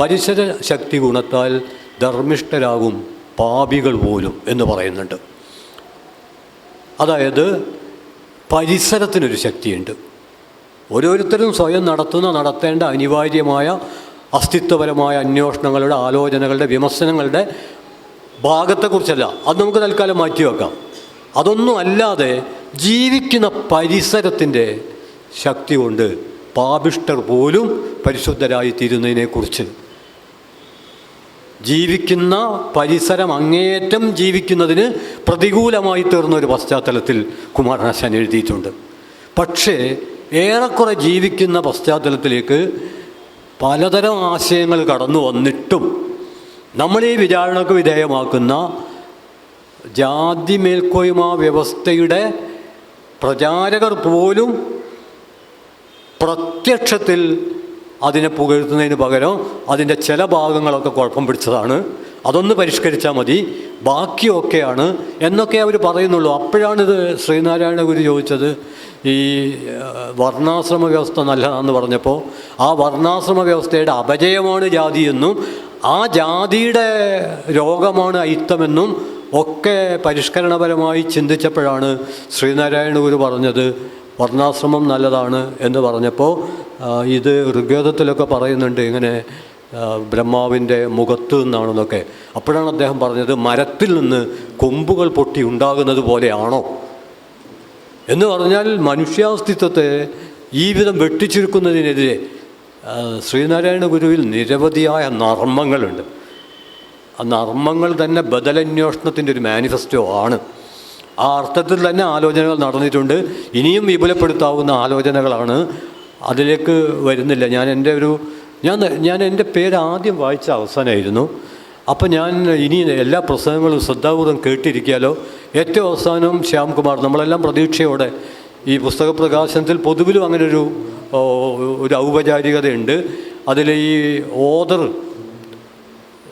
പരിസര ശക്തി ഗുണത്താൽ ധർമ്മിഷ്ഠരാകും പാപികൾ പോലും എന്ന് പറയുന്നുണ്ട്. അതായത് പരിസരത്തിനൊരു ശക്തിയുണ്ട്. ഓരോരുത്തരും സ്വയം നടത്തുന്ന നടത്തേണ്ട അനിവാര്യമായ അസ്തിത്വപരമായ അന്വേഷണങ്ങളുടെ ആലോചനകളുടെ വിമർശനങ്ങളുടെ ഭാഗത്തെക്കുറിച്ചല്ല. അത് നമുക്ക് തൽക്കാലം മാറ്റിവെക്കാം അതൊന്നും അല്ലാതെ ജീവിക്കുന്ന പരിസരത്തിന്റെ ശക്തി കൊണ്ട് പാപിഷ്ടർ പോലും പരിശുദ്ധരായി ജീവിക്കുന്ന പരിസരം അങ്ങേയറ്റം ജീവിക്കുന്നതിന് പ്രതികൂലമായി തീർന്ന ഒരു പശ്ചാത്തലത്തിൽ കുമാരനാശാൻ എഴുതിയിട്ടുണ്ട്. പക്ഷേ ഏറെക്കുറെ ജീവിക്കുന്ന പശ്ചാത്തലത്തിലേക്ക് പലതരം ആശയങ്ങൾ കടന്നു വന്നിട്ടും നമ്മൾ ഈ വിചാരണക്ക് വിധേയമാക്കുന്ന ജാതി മേൽക്കോയ്മ വ്യവസ്ഥയുടെ പ്രചാരകർ പോലും പ്രത്യക്ഷത്തിൽ അതിനെ പുകഴ്ത്തുന്നതിന് പകരം അതിന്റെ ചില ഭാഗങ്ങളൊക്കെ കുഴപ്പം പിടിച്ചതാണ്. അതൊന്ന് പരിഷ്കരിച്ചാൽ മതി. ബാക്കിയൊക്കെയാണ് എന്നൊക്കെ അവർ പറയുന്നുള്ളൂ. അപ്പോഴാണിത് ശ്രീനാരായണ ഗുരു ചോദിച്ചത് ഈ വർണാശ്രമ വ്യവസ്ഥ നല്ലതാണെന്ന് പറഞ്ഞപ്പോൾ ആ വർണാശ്രമ വ്യവസ്ഥയുടെ അപജയമാണ് ജാതി എന്നും ആ ജാതിയുടെ രോഗമാണ് അയിത്തമെന്നും ഒക്കെ പരിഷ്കരണപരമായി ചിന്തിച്ചപ്പോഴാണ് ശ്രീനാരായണ ഗുരു പറഞ്ഞത്. വർണാശ്രമം നല്ലതാണ് എന്ന് പറഞ്ഞപ്പോൾ ഇത് ഋഗ്വേദത്തിലൊക്കെ പറയുന്നുണ്ട് ഇങ്ങനെ ബ്രഹ്മാവിന്റെ മുഖത്ത് നിന്നാണെന്നൊക്കെ. അപ്പോഴാണ് അദ്ദേഹം പറഞ്ഞത് മരത്തിൽ നിന്ന് കൊമ്പുകൾ പൊട്ടി ഉണ്ടാകുന്നത് പോലെയാണോ? എന്ന് പറഞ്ഞാൽ മനുഷ്യാസ്തിത്വത്തെ ഈ വിധം വെട്ടിച്ചുരുക്കുന്നതിനെതിരെ ശ്രീനാരായണ ഗുരുവിൽ നിരവധിയായ നർമ്മങ്ങളുണ്ട്. ആ നർമ്മങ്ങൾ തന്നെ ബദലന്വേഷണത്തിന്റെ ഒരു മാനിഫെസ്റ്റോ ആണ്. ആ അർത്ഥത്തിൽ തന്നെ ആലോചനകൾ നടന്നിട്ടുണ്ട്. ഇനിയും വിപുലപ്പെടുത്താവുന്ന ആലോചനകളാണ്. അതിലേക്ക് വരുന്നില്ല. ഞാൻ എന്റെ ഒരു ഞാൻ ഞാൻ എന്റെ പേര് ആദ്യം വായിച്ച അവസാനമായിരുന്നു. അപ്പം ഞാൻ ഇനി എല്ലാ പ്രസംഗങ്ങളും ശ്രദ്ധാപൂർവം കേട്ടിരിക്കാലോ ഏറ്റവും അവസാനം ശ്യാംകുമാർ നമ്മളെല്ലാം പ്രതീക്ഷയോടെ ഈ പുസ്തക പ്രകാശനത്തിൽ പൊതുവിലും അങ്ങനെ ഒരു ഓ, ഒരു ഔപചാരികതയുണ്ട്. അതിൽ ഈ ഓദർ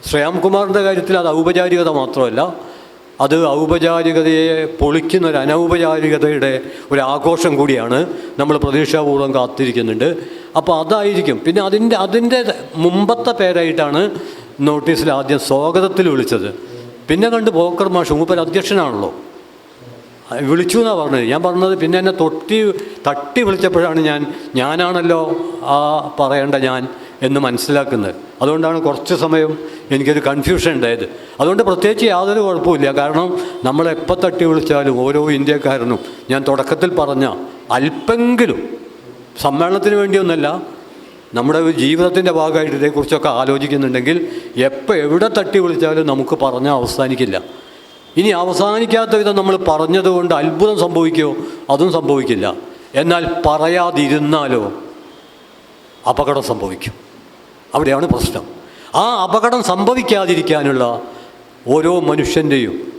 ശ്രേയാംകുമാറിന്റെ കാര്യത്തിൽ അത് ഔപചാരികത മാത്രമല്ല. അത് ഔപചാരികതയെ പൊളിക്കുന്ന ഒരു അനൗപചാരികതയുടെ ഒരു ആഘോഷം കൂടിയാണ് നമ്മൾ പ്രതീക്ഷാപൂർവം കാത്തിരിക്കുന്നുണ്ട്. അപ്പോൾ അതായിരിക്കും. പിന്നെ അതിന്റെ അതിന്റെ മുമ്പത്തെ പേരായിട്ടാണ് നോട്ടീസിൽ ആദ്യം സ്വാഗതത്തിൽ വിളിച്ചത്. പിന്നെ കണ്ട് ബോക്കർ മാഷ് മൂപ്പർ അധ്യക്ഷനാണല്ലോ. വിളിച്ചു എന്നാണ് പറഞ്ഞത്. ഞാൻ പറഞ്ഞത് പിന്നെ എന്നെ തൊട്ടി തട്ടി വിളിച്ചപ്പോഴാണ് ഞാൻ ഞാനാണല്ലോ ആ പറയേണ്ട ഞാൻ. എന്ന് മനസ്സിലാക്കുന്നത്. അതുകൊണ്ടാണ് കുറച്ച് സമയം എനിക്കൊരു കൺഫ്യൂഷൻ ഉണ്ടായത്. അതുകൊണ്ട് പ്രത്യേകിച്ച് യാതൊരു കുഴപ്പമില്ല കാരണം നമ്മൾ എപ്പോൾ തട്ടി വിളിച്ചാലും ഓരോ ഇന്ത്യക്കാരനും ഞാൻ തുടക്കത്തിൽ പറഞ്ഞ അല്പെങ്കിലും സമ്മേളനത്തിന് വേണ്ടിയൊന്നല്ല നമ്മുടെ ജീവിതത്തിന്റെ ഭാഗമായിട്ട് ഇതേക്കുറിച്ചൊക്കെ ആലോചിക്കുന്നുണ്ടെങ്കിൽ എപ്പോൾ എവിടെ തട്ടി വിളിച്ചാലും നമുക്ക് പറഞ്ഞാൽ അവസാനിക്കില്ല. ഇനി അവസാനിക്കാത്ത വിധം നമ്മൾ പറഞ്ഞതുകൊണ്ട് അത്ഭുതം സംഭവിക്കുമോ അതും സംഭവിക്കില്ല. എന്നാൽ പറയാതിരുന്നാലോ അപകടം സംഭവിക്കും. അവിടെയാണ് പ്രശ്നം. ആ അപകടം സംഭവിക്കാതിരിക്കാനുള്ള ഓരോ മനുഷ്യന്റെയും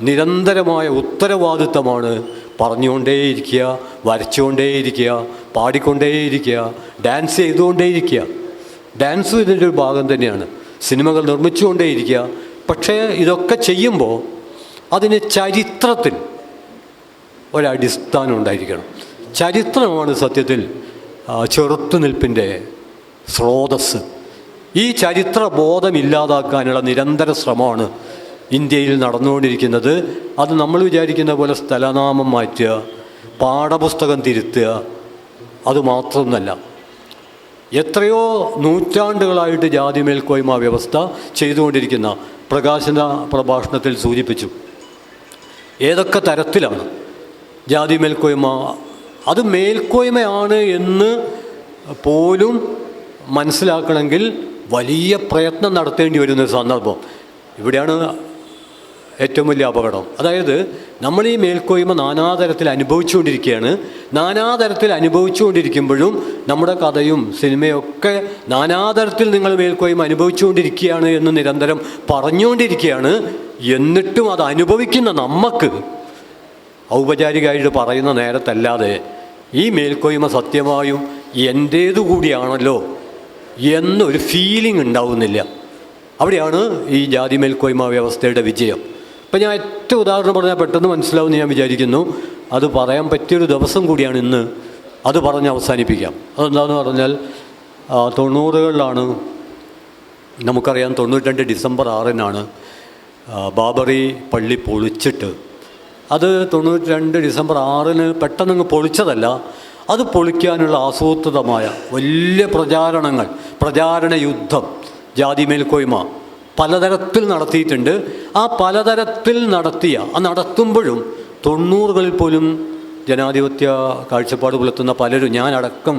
നിരന്തരമായ ഉത്തരവാദിത്തമാണ് പറഞ്ഞുകൊണ്ടേയിരിക്കുക വരച്ചുകൊണ്ടേയിരിക്കുക പാടിക്കൊണ്ടേയിരിക്കുക ഡാൻസ് ചെയ്തുകൊണ്ടേയിരിക്കുക. ഡാൻസ് ഇതിന്റെ ഒരു ഭാഗം തന്നെയാണ്. സിനിമകൾ നിർമ്മിച്ചുകൊണ്ടേയിരിക്കുക. പക്ഷേ ഇതൊക്കെ ചെയ്യുമ്പോൾ അതിന് ചരിത്രത്തിൽ ഒരടിസ്ഥാനം ഉണ്ടായിരിക്കണം. ചരിത്രമാണ് സത്യത്തിൽ ചെറുത്തുനിൽപ്പിന്റെ സ്രോതസ്സ്. ഈ ചരിത്ര ഇല്ലാതാക്കാനുള്ള നിരന്തര ശ്രമമാണ് ഇന്ത്യയിൽ നടന്നുകൊണ്ടിരിക്കുന്നത്. അത് നമ്മൾ വിചാരിക്കുന്ന പോലെ സ്ഥലനാമം മാറ്റുക പാഠപുസ്തകം തിരുത്തുക അതുമാത്രമൊന്നല്ല എത്രയോ നൂറ്റാണ്ടുകളായിട്ട് ജാതി മേൽക്കോയ്മ വ്യവസ്ഥ ചെയ്തുകൊണ്ടിരിക്കുന്ന പ്രകാശന പ്രഭാഷണത്തിൽ സൂചിപ്പിച്ചു. ഏതൊക്കെ തരത്തിലാണ് ജാതി മേൽക്കോയ്മ അത് മേൽക്കോയ്മയാണ് എന്ന് പോലും മനസ്സിലാക്കണമെങ്കിൽ വലിയ പ്രയത്നം നടത്തേണ്ടി വരുന്ന സന്ദർഭം. ഇവിടെയാണ് ഏറ്റവും വലിയ അപകടം. അതായത് നമ്മൾ ഈ മേൽക്കോയ്മ നാനാതരത്തിൽ അനുഭവിച്ചുകൊണ്ടിരിക്കുകയാണ്. നാനാതരത്തിൽ അനുഭവിച്ചുകൊണ്ടിരിക്കുമ്പോഴും നമ്മുടെ കഥയും സിനിമയൊക്കെ നാനാതരത്തിൽ നിങ്ങൾ മേൽക്കോയ്മ അനുഭവിച്ചുകൊണ്ടിരിക്കുകയാണ് എന്ന് നിരന്തരം പറഞ്ഞുകൊണ്ടിരിക്കുകയാണ്. എന്നിട്ടും അത് അനുഭവിക്കുന്ന നമുക്ക് ഔപചാരികമായിട്ട് പറയുന്ന നേരത്തല്ലാതെ ഈ മേൽക്കോയ്മ സത്യമായും എന്റേതു കൂടിയാണല്ലോ എന്നൊരു ഫീലിംഗ് ഉണ്ടാവുന്നില്ല. അവിടെയാണ് ഈ ജാതി മേൽക്കോയ്മ വ്യവസ്ഥയുടെ വിജയം. ഇപ്പം ഞാൻ ഏറ്റവും ഉദാഹരണം പറഞ്ഞാൽ പെട്ടെന്ന് മനസ്സിലാവുമെന്ന് ഞാൻ വിചാരിക്കുന്നു. അത് പറയാൻ പറ്റിയൊരു ദിവസം കൂടിയാണ് ഇന്ന്. അത് പറഞ്ഞ് അവസാനിപ്പിക്കാം. അതെന്താണെന്ന് പറഞ്ഞാൽ തൊണ്ണൂറുകളിലാണ് നമുക്കറിയാം തൊണ്ണൂറ്റി ഡിസംബർ ആറിനാണ് ബാബറി പള്ളി പൊളിച്ചിട്ട്. അത് തൊണ്ണൂറ്റി രണ്ട് ഡിസംബർ ആറിന് പെട്ടെന്നങ്ങ് പൊളിച്ചതല്ല. അത് പൊളിക്കാനുള്ള ആസൂത്രിതമായ വലിയ പ്രചാരണങ്ങൾ പ്രചാരണ യുദ്ധം ജാതി മേൽക്കോയ്മ പലതരത്തിൽ നടത്തിയിട്ടുണ്ട്. ആ പലതരത്തിൽ നടത്തിയ ആ നടത്തുമ്പോഴും തൊണ്ണൂറുകളിൽ പോലും ജനാധിപത്യ കാഴ്ചപ്പാട് പുലർത്തുന്ന പലരും ഞാനടക്കം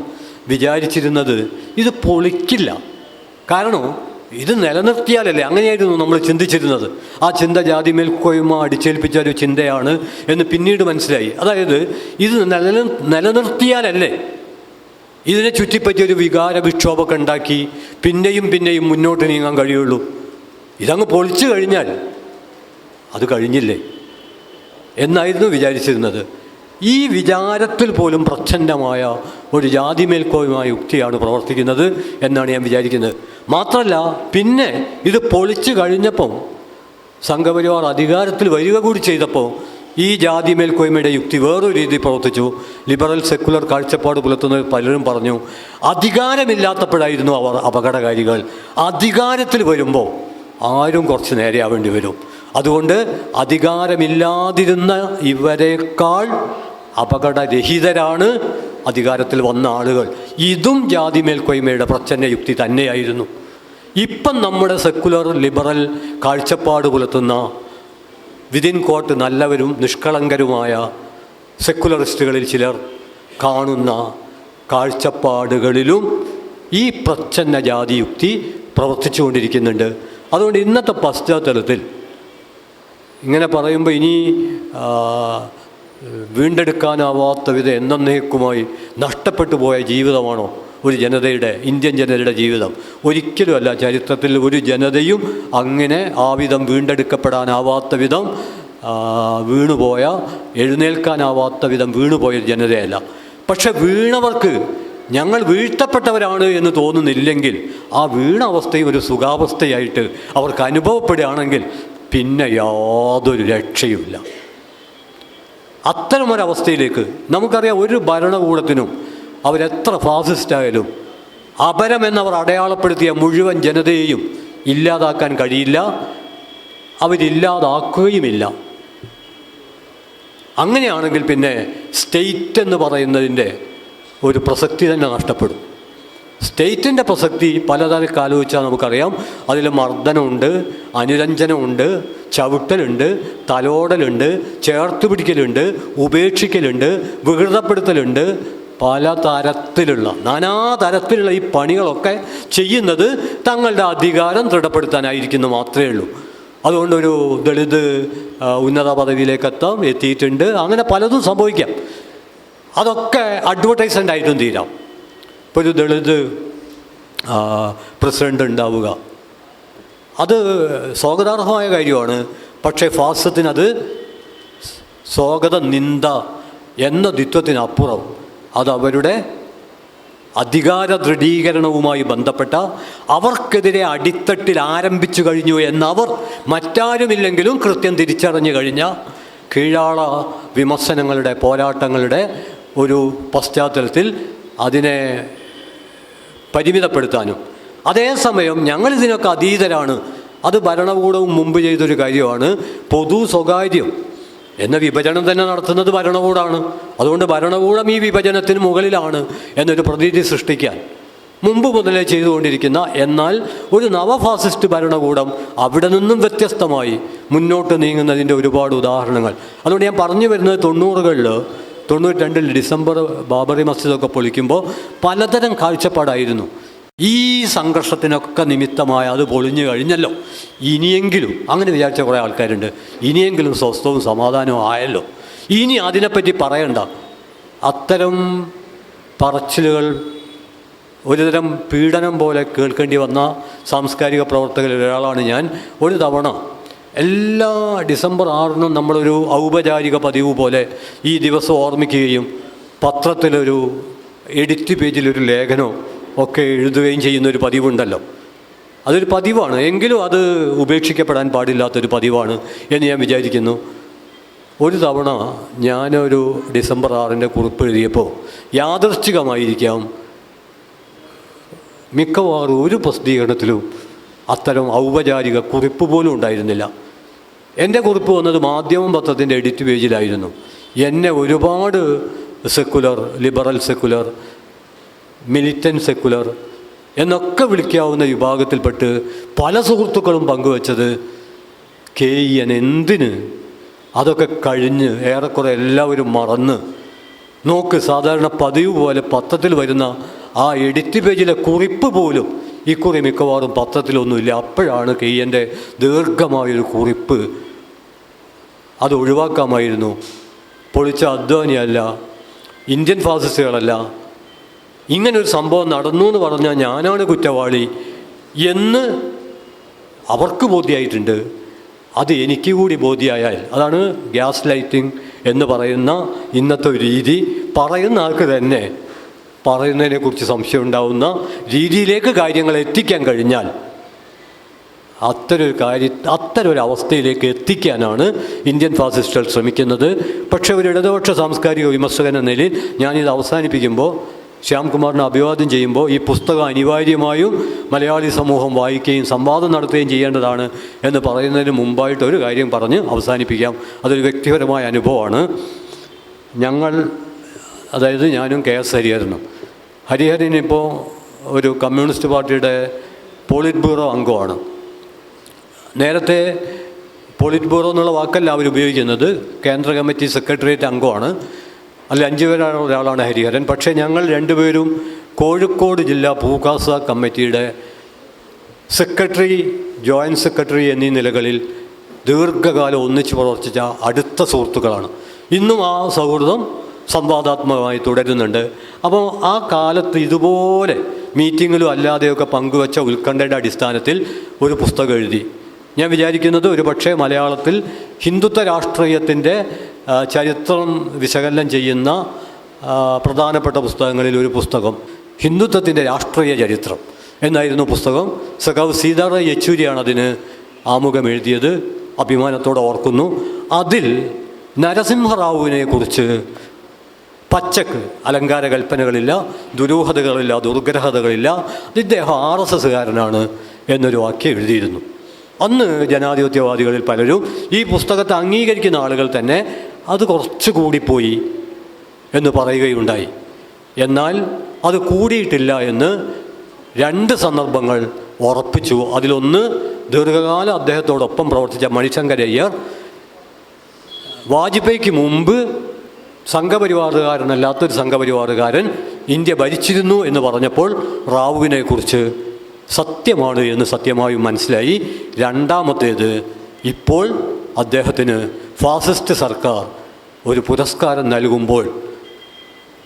വിചാരിച്ചിരുന്നത് ഇത് പൊളിക്കില്ല. കാരണം ഇത് നിലനിർത്തിയാലല്ലേ അങ്ങനെയായിരുന്നു നമ്മൾ ചിന്തിച്ചിരുന്നത്. ആ ചിന്ത ജാതി മേൽക്കോയ്മ അടിച്ചേൽപ്പിച്ച ഒരു ചിന്തയാണ് എന്ന് പിന്നീട് മനസ്സിലായി. അതായത് ഇത് നില നിലനിർത്തിയാലല്ലേ ഇതിനെ ചുറ്റിപ്പറ്റി ഒരു വികാര വിക്ഷോഭമൊക്കെ ഉണ്ടാക്കി പിന്നെയും പിന്നെയും മുന്നോട്ട് നീങ്ങാൻ കഴിയുള്ളൂ. ഇതങ്ങ് പൊളിച്ചു കഴിഞ്ഞാൽ അത് കഴിഞ്ഞില്ലേ? എന്നായിരുന്നു വിചാരിച്ചിരുന്നത്. ഈ വിചാരത്തിൽ പോലും പ്രച്ഛന്നമായ ഒരു ജാതി യുക്തിയാണ് പ്രവർത്തിക്കുന്നത് എന്നാണ് ഞാൻ വിചാരിക്കുന്നത്. മാത്രമല്ല പിന്നെ ഇത് പൊളിച്ചു കഴിഞ്ഞപ്പം സംഘപരിവാർ അധികാരത്തിൽ വരിക കൂടി ചെയ്തപ്പോൾ ഈ ജാതി മേൽക്കോയ്മയുടെ യുക്തി വേറൊരു രീതി പ്രവർത്തിച്ചു. ലിബറൽ സെക്കുലർ കാഴ്ചപ്പാട് പുലർത്തുന്ന പലരും പറഞ്ഞു അധികാരമില്ലാത്തപ്പോഴായിരുന്നു അവർ അപകടകാരികൾ. അധികാരത്തിൽ വരുമ്പോൾ ആരും കുറച്ച് നേരെയാവേണ്ടി വരും. അതുകൊണ്ട് അധികാരമില്ലാതിരുന്ന ഇവരെക്കാൾ അപകടരഹിതരാണ് അധികാരത്തിൽ വന്ന ആളുകൾ ഇതും ജാതി മേൽക്കോയ്മയുടെ പ്രച്ഛന്ന യുക്തി തന്നെയായിരുന്നു. ഇപ്പം നമ്മുടെ സെക്കുലർ ലിബറൽ കാഴ്ചപ്പാട് പുലർത്തുന്ന വിതിൻ കോട്ട് നല്ലവരും നിഷ്കളങ്കരുമായ സെക്കുലറിസ്റ്റുകളിൽ ചിലർ കാണുന്ന കാഴ്ചപ്പാടുകളിലും ഈ പ്രച്ഛന്ന ജാതിയുക്തി പ്രവർത്തിച്ചുകൊണ്ടിരിക്കുന്നുണ്ട്. അതുകൊണ്ട് ഇന്നത്തെ പശ്ചാത്തലത്തിൽ ഇങ്ങനെ പറയുമ്പോൾ ഇനി വീണ്ടെടുക്കാനാവാത്ത വിധം എന്നേക്കുമായി നഷ്ടപ്പെട്ടു പോയ ജീവിതമാണോ ഒരു ജനതയുടെ ഇന്ത്യൻ ജനതയുടെ ജീവിതം? ഒരിക്കലുമല്ല ചരിത്രത്തിൽ ഒരു ജനതയും അങ്ങനെ ആ വിധം വീണ്ടെടുക്കപ്പെടാനാവാത്ത വിധം വീണുപോയ എഴുന്നേൽക്കാനാവാത്ത വിധം വീണുപോയ ജനതയല്ല. പക്ഷെ വീണവർക്ക് ഞങ്ങൾ വീഴ്ത്തപ്പെട്ടവരാണ് എന്ന് തോന്നുന്നില്ലെങ്കിൽ ആ വീണ അവസ്ഥയും ഒരു സുഖാവസ്ഥയായിട്ട് അവർക്ക് അനുഭവപ്പെടുകയാണെങ്കിൽ പിന്നെ യാതൊരു രക്ഷയുമില്ല. അത്തരമൊരവസ്ഥയിലേക്ക് നമുക്കറിയാം ഒരു ഭരണകൂടത്തിനും അവരെത്ര ഫാസിസ്റ്റായാലും അപരമെന്നവർ അടയാളപ്പെടുത്തിയ മുഴുവൻ ജനതയെയും ഇല്ലാതാക്കാൻ കഴിയില്ല അവരില്ലാതാക്കുകയുമില്ല. അങ്ങനെയാണെങ്കിൽ പിന്നെ സ്റ്റേറ്റ് എന്ന് പറയുന്നതിന്റെ ഒരു പ്രസക്തി തന്നെ നഷ്ടപ്പെടും. സ്റ്റേറ്റിന്റെ പ്രസക്തി പലതരം ആലോചിച്ചാൽ നമുക്കറിയാം. അതിൽ മർദ്ദനമുണ്ട് അനുരഞ്ജനമുണ്ട് ചവിട്ടലുണ്ട് തലോടലുണ്ട് ചേർത്ത് പിടിക്കലുണ്ട് ഉപേക്ഷിക്കലുണ്ട് വികൃതപ്പെടുത്തലുണ്ട്. പല തരത്തിലുള്ള നാനാ തരത്തിലുള്ള ഈ പണികളൊക്കെ ചെയ്യുന്നത് തങ്ങളുടെ അധികാരം ദൃഢപ്പെടുത്താനായിരിക്കുന്നു മാത്രമേ ഉള്ളൂ. അതുകൊണ്ടൊരു ദളിത് ഉന്നത പദവിയിലേക്ക് എത്താം എത്തിയിട്ടുണ്ട്. അങ്ങനെ പലതും സംഭവിക്കാം. അതൊക്കെ അഡ്വർടൈസ്മെന്റ് ആയിട്ടും തീരാം. ഇപ്പോൾ ഒരു ദളിത് പ്രസിഡന്റ് ഉണ്ടാവുക. അത് സ്വാഗതാർഹമായ കാര്യമാണ്. പക്ഷേ ഫാസത്തിനത് സ്വാഗത നിന്ദ എന്ന ദ്വിത്വത്തിനപ്പുറം. അത് അവരുടെ അധികാര ദൃഢീകരണവുമായി ബന്ധപ്പെട്ട അവർക്കെതിരെ അടിത്തട്ടിൽ ആരംഭിച്ചു കഴിഞ്ഞു എന്നവർ മറ്റാരുമില്ലെങ്കിലും കൃത്യം തിരിച്ചറിഞ്ഞു കഴിഞ്ഞ കീഴാള വിമർശനങ്ങളുടെ പോരാട്ടങ്ങളുടെ ഒരു പശ്ചാത്തലത്തിൽ അതിനെ പരിമിതപ്പെടുത്താനും. അതേസമയം ഞങ്ങളിതിനൊക്കെ അതീതരാണ്. അത് ഭരണകൂടവും മുമ്പ് ചെയ്തൊരു കാര്യമാണ്. പൊതു സ്വകാര്യം. എന്ന വിഭജനം തന്നെ നടത്തുന്നത് ഭരണകൂടമാണ് അതുകൊണ്ട് ഭരണകൂടം ഈ വിഭജനത്തിന് മുകളിലാണ് എന്നൊരു പ്രതീതി സൃഷ്ടിക്കാൻ മുമ്പ് മുതലേ ചെയ്തുകൊണ്ടിരിക്കുന്ന എന്നാൽ ഒരു നവഫാസിസ്റ്റ് ഭരണകൂടം അവിടെ നിന്നും വ്യത്യസ്തമായി മുന്നോട്ട് നീങ്ങുന്നതിന്റെ ഒരുപാട് ഉദാഹരണങ്ങൾ. അതുകൊണ്ട് ഞാൻ പറഞ്ഞു വരുന്നത് തൊണ്ണൂറുകളിൽ തൊണ്ണൂറ്റി രണ്ടിൽ ഡിസംബർ ബാബറി മസ്ജിദൊക്കെ പൊളിക്കുമ്പോൾ പലതരം കാഴ്ചപ്പാടായിരുന്നു. ഈ സംഘർഷത്തിനൊക്കെ നിമിത്തമായ അത് പൊളിഞ്ഞു കഴിഞ്ഞല്ലോ. ഇനിയെങ്കിലും അങ്ങനെ വിചാരിച്ച കുറേ ആൾക്കാരുണ്ട്. ഇനിയെങ്കിലും സ്വസ്ഥവും സമാധാനവും ആയല്ലോ. ഇനി അതിനെപ്പറ്റി പറയണ്ട. അത്തരം പറച്ചിലുകൾ ഒരുതരം പീഡനം പോലെ കേൾക്കേണ്ടി വന്ന സാംസ്കാരിക പ്രവർത്തകരിൽ ഒരാളാണ് ഞാൻ. ഒരു തവണ എല്ലാ ഡിസംബർ ആറിനും നമ്മളൊരു ഔപചാരിക പതിവ് പോലെ ഈ ദിവസം ഓർമ്മിക്കുകയും പത്രത്തിലൊരു എഡിറ്റ് പേജിലൊരു ലേഖനോ ഒക്കെ എഴുതുകയും ചെയ്യുന്ന ഒരു പതിവുണ്ടല്ലോ. അതൊരു പതിവാണ്. എങ്കിലും അത് ഉപേക്ഷിക്കപ്പെടാൻ പാടില്ലാത്തൊരു പതിവാണ് എന്ന് ഞാൻ വിചാരിക്കുന്നു. ഒരു തവണ ഞാനൊരു ഡിസംബർ ആറിന്റെ കുറിപ്പ് എഴുതിയപ്പോൾ യാദൃശ്ചികമായിരിക്കാം. മിക്കവാറും ഒരു പ്രസിദ്ധീകരണത്തിലും അത്തരം ഔപചാരിക കുറിപ്പ് പോലും ഉണ്ടായിരുന്നില്ല. എന്റെ കുറിപ്പ് വന്നത് മാധ്യമം പത്രത്തിന്റെ എഡിറ്റ് പേജിലായിരുന്നു. എന്നെ ഒരുപാട് secular liberal secular militant secular എന്നൊക്കെ വിളിക്കാവുന്ന വിഭാഗത്തിൽപ്പെട്ട് പല സുഹൃത്തുക്കളും പങ്കുവച്ചത് കെ ഇ എൻ എന്തിന്? അതൊക്കെ കഴിഞ്ഞ് ഏറെക്കുറെ എല്ലാവരും മറന്ന്. നോക്ക് സാധാരണ പതിവ് പോലെ പത്രത്തിൽ വരുന്ന ആ എഡിറ്റ് പേജിലെ കുറിപ്പ് പോലും ഇക്കുറി മിക്കവാറും പത്രത്തിലൊന്നുമില്ല. അപ്പോഴാണ് കെ എന്റെ ദീർഘമായൊരു കുറിപ്പ് അത് ഒഴിവാക്കാമായിരുന്നു. പൊളിച്ച അദ്വാനിയല്ല ഇന്ത്യൻ ഫാസിസ്റ്റുകളല്ല. ഇങ്ങനൊരു സംഭവം നടന്നു എന്ന് പറഞ്ഞാൽ ഞാനാണ് കുറ്റവാളി എന്ന് അവർക്ക് ബോധ്യമായിട്ടുണ്ട് അത് എനിക്ക് കൂടി ബോധ്യമായാൽ അതാണ് ഗ്യാസ് ലൈറ്റിംഗ് എന്ന് പറയുന്ന ഇന്നത്തെ ഒരു രീതി പറയുന്ന ആൾക്ക് തന്നെ പറയുന്നതിനെക്കുറിച്ച് സംശയം ഉണ്ടാവുന്ന രീതിയിലേക്ക് കാര്യങ്ങൾ എത്തിക്കാൻ കഴിഞ്ഞാൽ അത്തരൊരു കാര്യ അത്തരൊരു അവസ്ഥയിലേക്ക് എത്തിക്കാനാണ് ഇന്ത്യൻ ഫാസിസ്റ്റുകൾ ശ്രമിക്കുന്നത്. പക്ഷേ ഒരു ഇടതുപക്ഷ സാംസ്കാരിക വിമർശകൻ എന്ന നിലയിൽ ഞാനിത് അവസാനിപ്പിക്കുമ്പോൾ ശ്യാംകുമാറിനെ അഭിവാദ്യം ചെയ്യുമ്പോൾ ഈ പുസ്തകം അനിവാര്യമായും മലയാളി സമൂഹം വായിക്കുകയും സംവാദം നടത്തുകയും ചെയ്യേണ്ടതാണ് എന്ന് പറയുന്നതിന് മുമ്പായിട്ട് ഒരു കാര്യം പറഞ്ഞ് അവസാനിപ്പിക്കാം. അതൊരു വ്യക്തിപരമായ അനുഭവമാണ്. ഞങ്ങൾ അതായത് ഞാനും കെ എസ് ഹരിഹരനും. ഹരിഹരൻ ഇപ്പോൾ ഒരു കമ്മ്യൂണിസ്റ്റ് പാർട്ടിയുടെ പോളിറ്റ് ബ്യൂറോ അംഗമാണ്. നേരത്തെ പോളിറ്റ് ബ്യൂറോ എന്നുള്ള വാക്കല്ല അവർ ഉപയോഗിക്കുന്നത് കേന്ദ്ര കമ്മിറ്റി സെക്രട്ടേറിയറ്റ് അംഗമാണ്. അതിൽ അഞ്ചു പേരാണ് ഒരാളാണ് ഹരിഹരൻ. പക്ഷേ ഞങ്ങൾ രണ്ടുപേരും കോഴിക്കോട് ജില്ലാ ഭൂകാസ കമ്മിറ്റിയുടെ സെക്രട്ടറി ജോയിന്റ് സെക്രട്ടറി എന്നീ നിലകളിൽ ദീർഘകാലം ഒന്നിച്ച് പ്രവർത്തിച്ച അടുത്ത സുഹൃത്തുക്കളാണ്. ഇന്നും ആ സൗഹൃദം സംവാദാത്മകമായി തുടരുന്നുണ്ട്. അപ്പോൾ ആ കാലത്ത് ഇതുപോലെ മീറ്റിങ്ങിലും അല്ലാതെയൊക്കെ പങ്കുവച്ച ഉത്കണ്ഠയുടെ അടിസ്ഥാനത്തിൽ ഒരു പുസ്തകം എഴുതി. ഞാൻ വിചാരിക്കുന്നത് ഒരു പക്ഷേ മലയാളത്തിൽ ഹിന്ദുത്വ രാഷ്ട്രീയത്തിന്റെ ചരിത്രം വിശകലനം ചെയ്യുന്ന പ്രധാനപ്പെട്ട പുസ്തകങ്ങളിൽ ഒരു പുസ്തകം ഹിന്ദുത്വത്തിന്റെ രാഷ്ട്രീയ ചരിത്രം എന്നായിരുന്നു പുസ്തകം. സഖാവ് സീതാറ യെച്ചൂരിയാണ് അതിന് ആമുഖം എഴുതിയത് അഭിമാനത്തോടെ ഓർക്കുന്നു. അതിൽ നരസിംഹറാവുവിനെ കുറിച്ച് പച്ചക്ക് അലങ്കാര കൽപ്പനകളില്ല ദുരൂഹതകളില്ല ദുർഗ്രഹതകളില്ല. ഇദ്ദേഹം ആർ എസ് എസ്സുകാരനാണ് എന്നൊരു വാക്യം എഴുതിയിരുന്നു. അന്ന് ജനാധിപത്യവാദികളിൽ പലരും ഈ പുസ്തകത്തെ അംഗീകരിക്കുന്ന ആളുകൾ തന്നെ അത് കുറച്ച് കൂടിപ്പോയി എന്ന് പറയുകയുണ്ടായി. എന്നാൽ അത് കൂടിയിട്ടില്ല എന്ന് രണ്ട് സന്ദർഭങ്ങൾ ഉറപ്പിച്ചു. അതിലൊന്ന് ദീർഘകാല അദ്ദേഹത്തോടൊപ്പം പ്രവർത്തിച്ച മണിശങ്കരയ്യർ വാജ്പേയിക്ക് മുമ്പ് സംഘപരിവാറുകാരനല്ലാത്തൊരു സംഘപരിവാറുകാരൻ ഇന്ത്യ ഭരിച്ചിരുന്നു എന്ന് പറഞ്ഞപ്പോൾ റാവുവിനെ കുറിച്ച് സത്യമാണ് എന്ന് സത്യമായും മനസ്സിലായി. രണ്ടാമത്തേത് ഇപ്പോൾ അദ്ദേഹത്തിന് ഫാസിസ്റ്റ് സർക്കാർ ഒരു പുരസ്കാരം നൽകുമ്പോൾ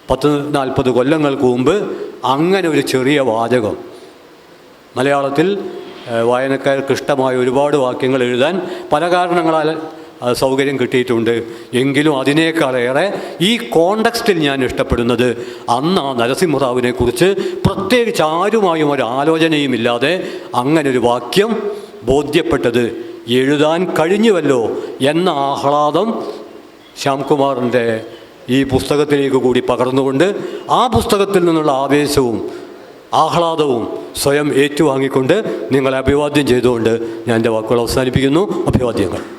പത്ത് നാൽപ്പത് കൊല്ലങ്ങൾക്ക് മുമ്പ് അങ്ങനെ ഒരു ചെറിയ വാചകം. മലയാളത്തിൽ വായനക്കാർക്ക് ഇഷ്ടമായ ഒരുപാട് വാക്യങ്ങൾ എഴുതാൻ പല കാരണങ്ങളാൽ ആ, സൗകര്യം കിട്ടിയിട്ടുണ്ട്. എങ്കിലും അതിനേക്കാളേറെ ഈ കോണ്ടക്സ്റ്റിൽ ഞാൻ ഇഷ്ടപ്പെടുന്നത് അന്ന് ആ നരസിംഹറാവിനെ കുറിച്ച് പ്രത്യേകിച്ച് ആരുമായും ഒരു ആലോചനയും ഇല്ലാതെ അങ്ങനെ ഒരു വാക്യം ബോധ്യപ്പെട്ടത് എഴുതാൻ കഴിഞ്ഞുവല്ലോ എന്ന ആഹ്ലാദം ശ്യാംകുമാറിന്റെ ഈ പുസ്തകത്തിലേക്ക് കൂടി പകർന്നുകൊണ്ട് ആ പുസ്തകത്തിൽ നിന്നുള്ള ആവേശവും ആഹ്ലാദവും സ്വയം ഏറ്റുവാങ്ങിക്കൊണ്ട് നിങ്ങളെ അഭിവാദ്യം ചെയ്തുകൊണ്ട് ഞാൻ എന്റെ വാക്കുകൾ അവസാനിപ്പിക്കുന്നു. അഭിവാദ്യങ്ങൾ.